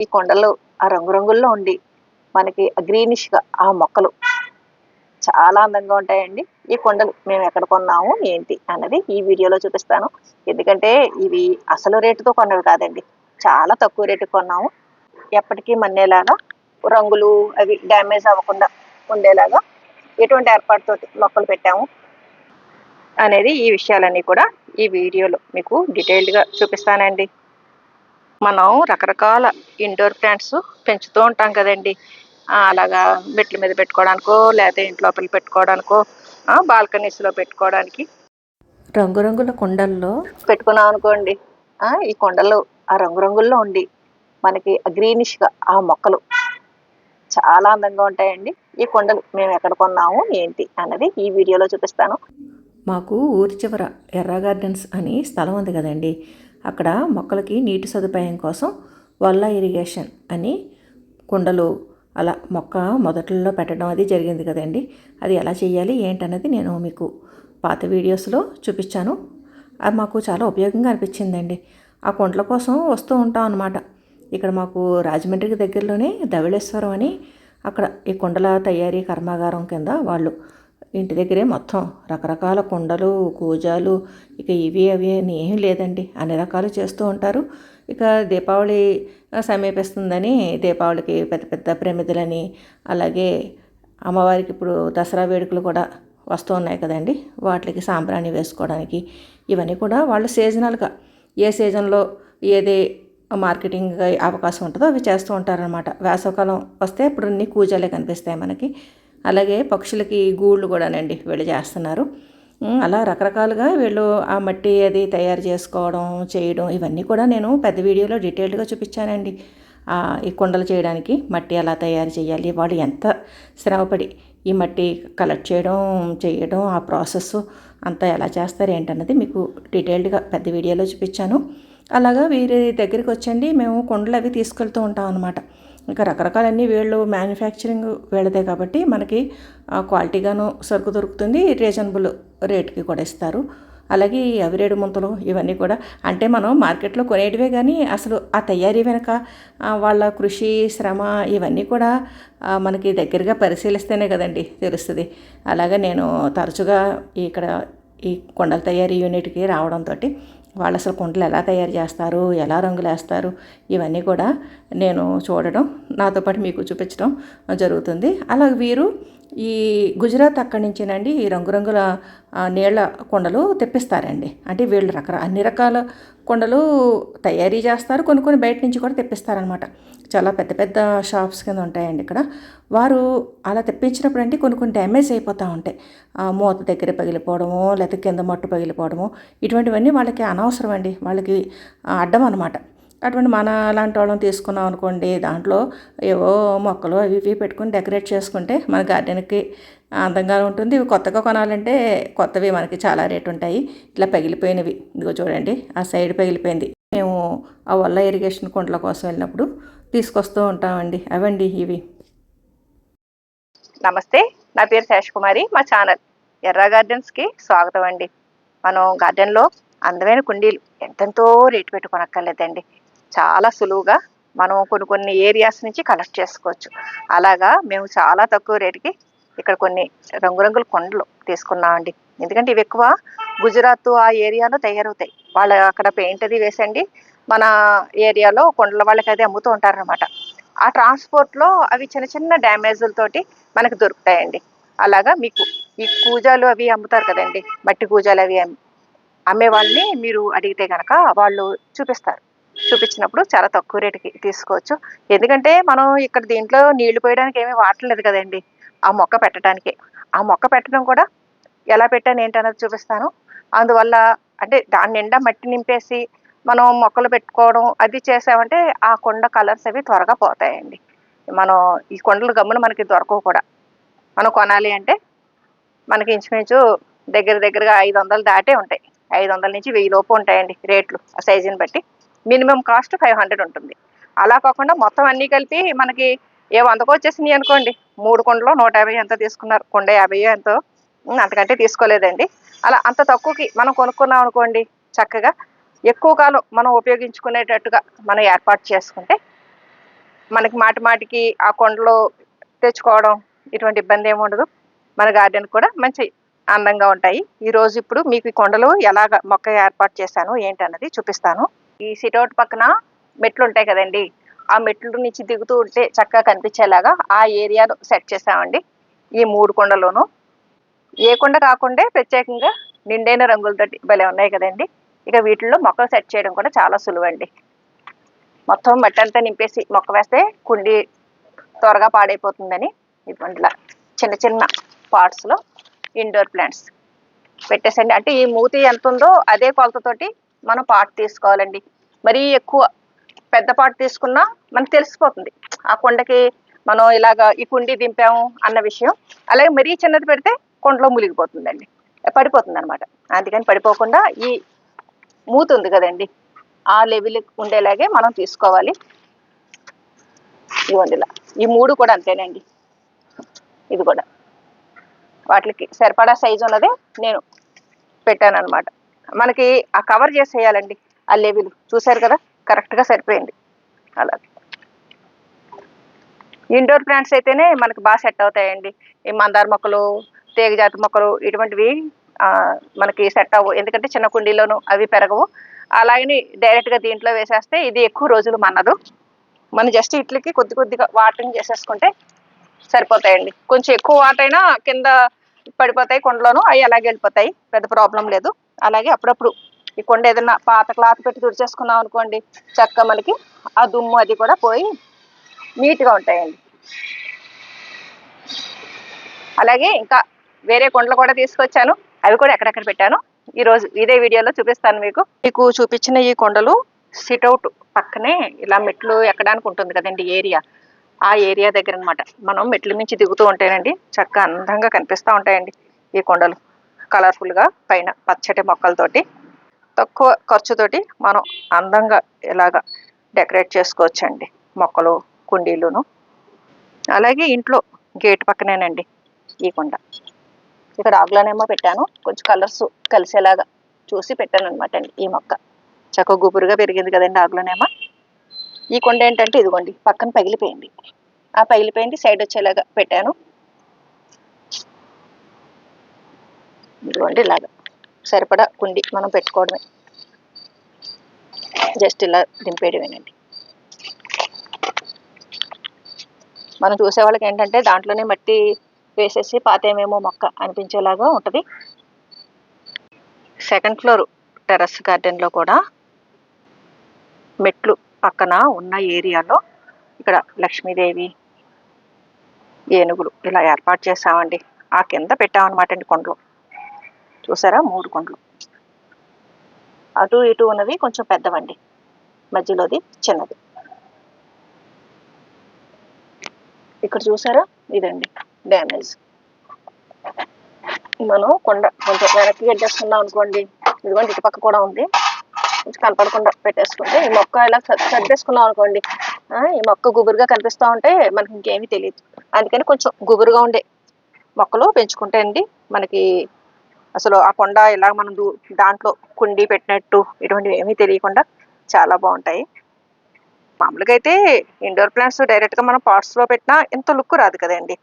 ఈ కొండలు ఆ రంగురంగుల్లో ఉండి మనకి గ్రీనిష్గా ఆ మొక్కలు చాలా అందంగా ఉంటాయండి. ఈ కొండలు మేము ఎక్కడ కొన్నాము ఏంటి అన్నది ఈ వీడియోలో చూపిస్తాను. ఎందుకంటే ఇవి అసలు రేటుతో కొన్నవి కాదండి. చాలా తక్కువ రేటు కొన్నాము. ఎప్పటికీ మన్నేలాగా రంగులు అవి డ్యామేజ్ అవ్వకుండా ఉండేలాగా ఎటువంటి ఏర్పాటుతో మొక్కలు పెట్టాము అనేది ఈ విషయాలన్నీ కూడా ఈ వీడియోలో మీకు డీటెయిల్డ్గా చూపిస్తానండి. మనం రకరకాల ఇండోర్ ప్లాంట్స్ పెంచుతూ ఉంటాం కదండి. అలాగా మెట్ల మీద పెట్టుకోవడానికో లేకపోతే ఇంటి లోపల పెట్టుకోవడానికో బాల్కనీస్లో పెట్టుకోవడానికి రంగురంగుల కుండల్లో పెట్టుకున్నాం అనుకోండి. ఆ, ఈ కొండలు ఆ రంగురంగుల్లో ఉండి మనకి గ్రీనిష్గా ఆ మొక్కలు చాలా అందంగా ఉంటాయండి. ఈ కొండలు మేము ఎక్కడ కొన్నాము ఏంటి అన్నది ఈ వీడియోలో చూపిస్తాను. మాకు ఊరి చివర ఎర్ర గార్డెన్స్ అని స్థలం ఉంది కదండి. అక్కడ మొక్కలకి నీటి సదుపాయం కోసం వల్ల ఇరిగేషన్ అని కుండలు అలా మొక్క మొదట్లో పెట్టడం అది జరిగింది కదండి. అది ఎలా చేయాలి ఏంటన్నది నేను మీకు పాత వీడియోస్లో చూపించాను అది మాకు చాలా ఉపయోగంగా అనిపించిందండి. ఆ కుండల కోసం వస్తూ ఉంటాం అన్నమాట. ఇక్కడ మాకు రాజమండ్రికి దగ్గరలోనే ధవళేశ్వరం అని అక్కడ ఈ కుండల తయారీ కర్మాగారం కింద వాళ్ళు ఇంటి దగ్గరే మొత్తం రకరకాల కుండలు కూజాలు ఇక ఇవి అవి అని ఏం లేదండి. అన్ని రకాలు చేస్తూ ఉంటారు. ఇక దీపావళి సమీపిస్తుందని దీపావళికి పెద్ద పెద్ద ప్రమిదలని అలాగే అమ్మవారికి ఇప్పుడు దసరా వేడుకలు కూడా వస్తూ ఉన్నాయి కదండి. వాటికి సాంబ్రాణి వేసుకోవడానికి ఇవన్నీ కూడా వాళ్ళు సీజనల్గా ఏ సీజన్లో ఏది మార్కెటింగ్ అవకాశం ఉంటుందో అవి చేస్తూ ఉంటారనమాట వేసవకాలం వస్తే ఇప్పుడు అన్ని కూజాలే కనిపిస్తాయి మనకి. అలాగే పక్షులకి గూళ్ళు కూడానండి వీళ్ళు చేస్తున్నారు. అలా రకరకాలుగా వీళ్ళు ఆ మట్టి అది తయారు చేసుకోవడం చేయడం ఇవన్నీ కూడా నేను పెద్ద వీడియోలో డీటెయిల్డ్గా చూపించానండి. ఈ కుండలు చేయడానికి మట్టి ఎలా తయారు చేయాలి వాళ్ళు ఎంత శ్రమపడి ఈ మట్టి కలెక్ట్ చేయడం చేయడం ఆ ప్రాసెస్ అంతా ఎలా చేస్తారు ఏంటన్నది మీకు డీటెయిల్డ్గా పెద్ద వీడియోలో చూపించాను. అలాగా వీరి దగ్గరికి వచ్చండి మేము కుండలు అవి తీసుకెళ్తూ ఉంటాం అనమాట ఇంకా రకరకాలన్నీ వీళ్ళు మ్యానుఫ్యాక్చరింగ్ వీళ్ళదే కాబట్టి మనకి ఆ, క్వాలిటీగాను సరుకు దొరుకుతుంది రీజనబుల్ రేట్కి కూడా ఇస్తారు. అలాగే ఈ అవిరేడు ముంతలు ఇవన్నీ కూడా అంటే మనం మార్కెట్లో కొనేటివే కానీ అసలు ఆ తయారీ వెనుక వాళ్ళ కృషి శ్రమ ఇవన్నీ కూడా మనకి దగ్గరగా పరిశీలిస్తేనే కదండి తెలుస్తుంది. అలాగే నేను తరచుగా ఇక్కడ ఈ కొండల తయారీ యూనిట్కి రావడంతో వాళ్ళు అసలు కుండలు ఎలా తయారు చేస్తారు ఎలా రంగులు వేస్తారు ఇవన్నీ కూడా నేను చూడడం నాతో పాటు మీకు చూపించడం జరుగుతుంది. అలాగే వీరు ఈ గుజరాత్ అక్కడి నుంచేనండి ఈ రంగురంగుల నీళ్ళ నీళ్ళ కొండలు తెప్పిస్తారండి. అంటే వీళ్ళు రకర అన్ని రకాల కొండలు తయారీ చేస్తారు. కొన్ని కొన్ని బయట నుంచి కూడా తెప్పిస్తారనమాట. చాలా పెద్ద పెద్ద షాప్స్ కింద ఉంటాయండి ఇక్కడ. వారు అలా తెప్పించినప్పుడు అంటే కొన్ని కొన్ని డ్యామేజ్ అయిపోతూ ఉంటాయి. మూత దగ్గర పగిలిపోవడము లేకపోతే కింద మట్టు పగిలిపోవడము ఇటువంటివన్నీ వాళ్ళకి అనవసరం అండి వాళ్ళకి అడ్డం అనమాట. అటువంటి మన లాంటి వాళ్ళని తీసుకున్నాం అనుకోండి దాంట్లో ఏవో మొక్కలు అవి ఇవి పెట్టుకుని డెకరేట్ చేసుకుంటే మన గార్డెన్కి అందంగా ఉంటుంది. ఇవి కొత్తగా కొనాలంటే కొత్తవి మనకి చాలా రేటు ఉంటాయి. ఇట్లా పగిలిపోయినవి. ఇదిగో చూడండి ఆ సైడ్ పగిలిపోయింది. మేము ఆ వల్ల ఇరిగేషన్ కుండల కోసం వెళ్ళినప్పుడు తీసుకొస్తూ ఉంటామండి. అవండి ఇవి. నమస్తే నా పేరు శేష్ కుమారి మా ఛానల్ ఎర్ర గార్డెన్స్కి స్వాగతం అండి. మనం గార్డెన్లో అందమైన కుండీలు ఎంతెంతో రేటు పెట్టుకొనక్కర్లేదండి చాలా సులువుగా మనం కొన్ని కొన్ని ఏరియాస్ నుంచి కలెక్ట్ చేసుకోవచ్చు. అలాగా మేము చాలా తక్కువ రేటుకి ఇక్కడ కొన్ని రంగురంగుల కొండలు తీసుకున్నామండి. ఎందుకంటే ఇవి ఎక్కువ గుజరాత్ ఆ ఏరియాలో తయారవుతాయి. వాళ్ళు అక్కడ పెయింట్ అది వేసండి మన ఏరియాలో కొండల వాళ్ళకి అది అమ్ముతూ ఉంటారనమాట ఆ ట్రాన్స్పోర్ట్లో అవి చిన్న చిన్న డ్యామేజ్లతోటి మనకు దొరుకుతాయండి. అలాగా మీకు ఈ కూజాలు అవి అమ్ముతారు కదండి మట్టి కూజాలు అవి అమ్మే వాళ్ళని మీరు అడిగితే కనుక వాళ్ళు చూపిస్తారు. చూపించినప్పుడు చాలా తక్కువ రేటుకి తీసుకోవచ్చు. ఎందుకంటే మనం ఇక్కడ దీంట్లో నీళ్ళు పోయడానికి ఏమీ వాడలేదు కదండి. ఆ మొక్క పెట్టడానికి. ఆ మొక్క పెట్టడం కూడా ఎలా పెట్టాను ఏంటన్నది చూపిస్తాను. అందువల్ల అంటే దాని నిండా మట్టి నింపేసి మనం మొక్కలు పెట్టుకోవడం అది చేసామంటే ఆ కొండ కలర్స్ అవి త్వరగా పోతాయండి. మనం ఈ కొండలు గమ్మున మనకి దొరకవు కూడా. మనం కొనాలి అంటే మనకి ఇంచుమించు దగ్గర దగ్గరగా ఐదు వందలు దాటే ఉంటాయి. ఐదు వందల నుంచి వెయ్యి లోపు ఉంటాయండి రేట్లు ఆ సైజుని బట్టి. మినిమం కాస్ట్ ఫైవ్ హండ్రెడ్ ఉంటుంది. అలా కాకుండా మొత్తం అన్నీ కలిపి మనకి ఏ వందకు వచ్చేసినాయి అనుకోండి. మూడు కొండలో నూట యాభై ఎంతో తీసుకున్నారు? కొండ యాభై ఎంతో. అంతకంటే తీసుకోలేదండి. అలా అంత తక్కువకి మనం కొనుక్కున్నాం అనుకోండి చక్కగా. ఎక్కువ కాలం మనం ఉపయోగించుకునేటట్టుగా మనం ఏర్పాటు చేసుకుంటే మనకి మాటి మాటికి ఆ కొండలో తెచ్చుకోవడం ఇటువంటి ఇబ్బంది ఏమి ఉండదు. మన గార్డెన్ కూడా మంచి అందంగా ఉంటాయి. ఈ రోజు ఇప్పుడు మీకు ఈ కొండలు ఎలాగ మొక్క ఏర్పాటు చేశాను ఏంటన్నది చూపిస్తాను. ఈ సిటౌట్ పక్కన మెట్లు ఉంటాయి కదండి. ఆ మెట్లు నుంచి దిగుతూ ఉంటే చక్కగా కనిపించేలాగా ఆ ఏరియాను సెట్ చేసామండి ఈ మూడు కొండలోనూ. ఏ కొండ కాకుండా ప్రత్యేకంగా నిండైన రంగులతోటి భలే ఉన్నాయి కదండి. ఇక వీటిల్లో మొక్కలు సెట్ చేయడం కూడా చాలా సులువండి. మొత్తం మట్టి అంతా నింపేసి మొక్క వేస్తే కుండి త్వరగా పాడైపోతుందని ఇటువంటిలా చిన్న చిన్న పార్ట్స్లో ఇండోర్ ప్లాంట్స్ పెట్టేసండి. అంటే ఈ మూతి ఎంత ఉందో అదే కొలతతోటి మనం పార్ట్ తీసుకోవాలండి. మరీ ఎక్కువ పెద్ద పార్ట్ తీసుకున్నా మనకు తెలిసిపోతుంది. ఆ కొండకి మనం ఇలాగ ఈ కుండి దింపాము అన్న విషయం. అలాగే మరీ చిన్నది పెడితే కొండలో మునిగిపోతుందండి. పడిపోతుంది అనమాట అందుకని పడిపోకుండా ఈ మూత ఉంది కదండి. ఆ లెవెల్ ఉండేలాగే మనం తీసుకోవాలి. ఇవ్వండి ఇలా. ఈ మూడు కూడా అంతేనండి. ఇది కూడా. వాటికి సరిపడా సైజు ఉన్నదే నేను పెట్టాను అనమాట మనకి ఆ కవర్ చేసేయాలండి ఆ లెవెల్ చూసారు కదా? కరెక్ట్గా సరిపోయింది. అలా ఇండోర్ ప్లాంట్స్ అయితేనే మనకి బాగా సెట్ అవుతాయండి. ఈ మందార మొక్కలు తీగ జాతి మొక్కలు ఇటువంటివి మనకి సెట్ అవ్వు. ఎందుకంటే చిన్న కుండీలోను అవి పెరగవు. అలాగని డైరెక్ట్గా దీంట్లో వేసేస్తే ఇది ఎక్కువ రోజులు మనదు. మనం జస్ట్ ఇట్లకి కొద్ది కొద్దిగా వాటరింగ్ చేసేసుకుంటే సరిపోతాయండి. కొంచెం ఎక్కువ వాటర్ అయినా కింద పడిపోతాయి కొండలోను అవి అలాగే వెళ్ళిపోతాయి. పెద్ద ప్రాబ్లం లేదు. అలాగే అప్పుడప్పుడు ఈ కొండ ఏదైనా పాత క్లాత్ పెట్టి తుడిచేసుకున్నాం అనుకోండి చక్క మనకి ఆ దుమ్ము అది కూడా పోయి నీట్గా ఉంటాయండి. అలాగే ఇంకా వేరే కొండలు కూడా తీసుకొచ్చాను. అవి కూడా ఎక్కడెక్కడ పెట్టాను. ఈరోజు ఇదే వీడియోలో చూపిస్తాను మీకు. మీకు చూపించిన ఈ కొండలు సిట్అవుట్ పక్కనే ఇలా మెట్లు ఎక్కడానికి ఉంటుంది కదండి ఏరియా. ఆ ఏరియా దగ్గర అన్నమాట. మనం మెట్ల నుంచి దిగుతూ ఉంటాయండి చక్కగా అందంగా కనిపిస్తూ ఉంటాయండి ఈ కొండలు. కలర్ఫుల్గా పైన పచ్చటి మొక్కలతోటి తక్కువ ఖర్చుతోటి మనం అందంగా ఇలాగ డెకరేట్ చేసుకోవచ్చండి మొక్కలు కుండీలును. అలాగే ఇంట్లో గేట్ పక్కనేనండి ఈ కొండ. ఇక్కడ ఆకులోనేమో పెట్టాను. కొంచెం కలర్స్ కలిసేలాగా చూసి పెట్టాను అనమాట అండి ఈ మొక్క. చక్కగా గుబురుగా పెరిగింది కదండి ఆకులోనేమో ఈ కొండ ఏంటంటే ఇదిగోండి పక్కన పగిలిపోయింది. ఆ పగిలిపోయింది సైడ్ వచ్చేలాగా పెట్టాను. ఇదిగోండి ఇలాగా. సరిపడా కుండి మనం పెట్టుకోవడమే. జస్ట్ ఇలా దింపేయడమేనండి. మనం చూసే వాళ్ళకి ఏంటంటే దాంట్లోనే మట్టి వేసేసి పాతేమేమో మొక్క అనిపించేలాగా ఉంటుంది. సెకండ్ ఫ్లోర్ టెర్రస్ గార్డెన్లో కూడా మెట్లు పక్కన ఉన్న ఏరియాలో ఇక్కడ లక్ష్మీదేవి ఏనుగులు ఇలా ఏర్పాటు చేసామండి. ఆ కింద పెట్టామన్నమాట అండి కొండలు. చూసారా? మూడు కుండ్లు. అటు ఇటు ఉన్నవి కొంచెం పెద్దవండి. మధ్యలోది చిన్నది. ఇక్కడ చూసారా? ఇదండి. డ్యామేజ్. మనం కొండ కొంచెం వెనక్కి పెట్టేసుకున్నాం అనుకోండి. ఇదిగోండి ఇటు పక్క కూడా ఉంది. కొంచెం కనపడకుండా పెట్టేసుకుంటే ఈ మొక్క ఇలా సర్- సర్దేసుకున్నాం అనుకోండి. ఈ మొక్క గుబురుగా కనిపిస్తూ ఉంటే మనకి ఇంకేమీ తెలియదు అందుకని కొంచెం గుబురుగా ఉండే మొక్కలు పెంచుకుంటే అండి మనకి అసలు ఆ కొండ ఇలా మనం దూ- దాంట్లో కుండి పెట్టినట్టు ఇటువంటివి ఏమీ తెలియకుండా చాలా బాగుంటాయి. మామూలుగా అయితే ఇండోర్ ప్లాంట్స్ డైరెక్ట్గా మనం పార్ట్స్లో పెట్టినా ఇంత లుక్ రాదు కదండి.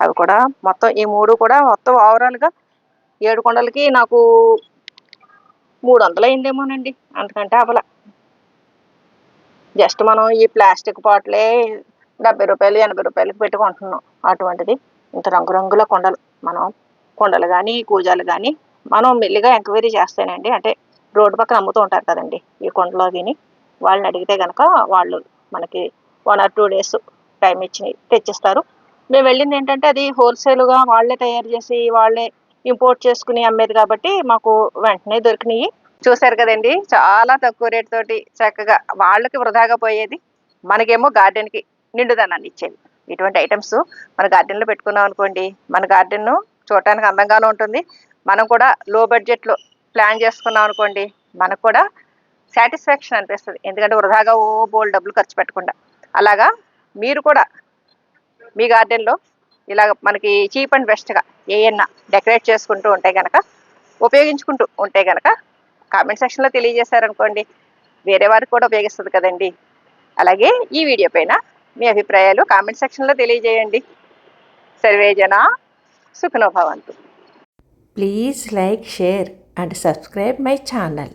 అవి కూడా మొత్తం ఈ మూడు కూడా మొత్తం ఓవరాల్గా ఏడు కొండలకి నాకు మూడు వందలు అయిందేమోనండి అంతకంటే అవల. జస్ట్ మనం ఈ ప్లాస్టిక్ పాటలే డెబ్బై రూపాయలు ఎనభై రూపాయలకి పెట్టుకుంటున్నాం అటువంటిది. ఇంత రంగురంగుల కొండలు మనం కొండలు కానీ కూజాలు కానీ మనం మెల్లిగా ఎంక్వైరీ చేస్తానండి అంటే రోడ్డు పక్కన అమ్ముతూ ఉంటారు కదండి ఈ కొండలో విని వాళ్ళని అడిగితే కనుక వాళ్ళు మనకి one or two days time ఇచ్చి తెచ్చిస్తారు. మేము వెళ్ళింది ఏంటంటే అది హోల్సేల్గా వాళ్ళే తయారు చేసి వాళ్ళే ఇంపోర్ట్ చేసుకుని అమ్మేది కాబట్టి మాకు వెంటనే దొరికినాయి. చూసారు కదండి చాలా తక్కువ రేట్ తోటి చక్కగా వాళ్ళకి వృధాగా పోయేది. మనకేమో గార్డెన్కి నిండుదనాన్ని ఇచ్చేది. ఇటువంటి ఐటమ్స్ మన గార్డెన్లో పెట్టుకున్నాం అనుకోండి. మన గార్డెన్ చూడటానికి అందంగానే ఉంటుంది. మనం కూడా లో బడ్జెట్లో ప్లాన్ చేసుకున్నాం అనుకోండి. మనకు కూడా సాటిస్ఫాక్షన్ అనిపిస్తుంది. ఎందుకంటే వృధాగా ఓ బోల్ డబ్బులు ఖర్చు పెట్టకుండా. అలాగా మీరు కూడా మీ గార్డెన్లో ఇలాగ మనకి చీప్ అండ్ బెస్ట్గా ఏయన్నా డెకరేట్ చేసుకుంటూ ఉంటే కనుక ఉపయోగించుకుంటూ ఉంటే కనుక కామెంట్ సెక్షన్లో తెలియజేశారనుకోండి. వేరే వారికి కూడా ఉపయోగిస్తుంది కదండి. అలాగే ఈ వీడియో పైన మీ అభిప్రాయాలు కామెంట్ సెక్షన్లో తెలియజేయండి. సర్వేజన సుఖనోభవంతు please like share and subscribe my channel.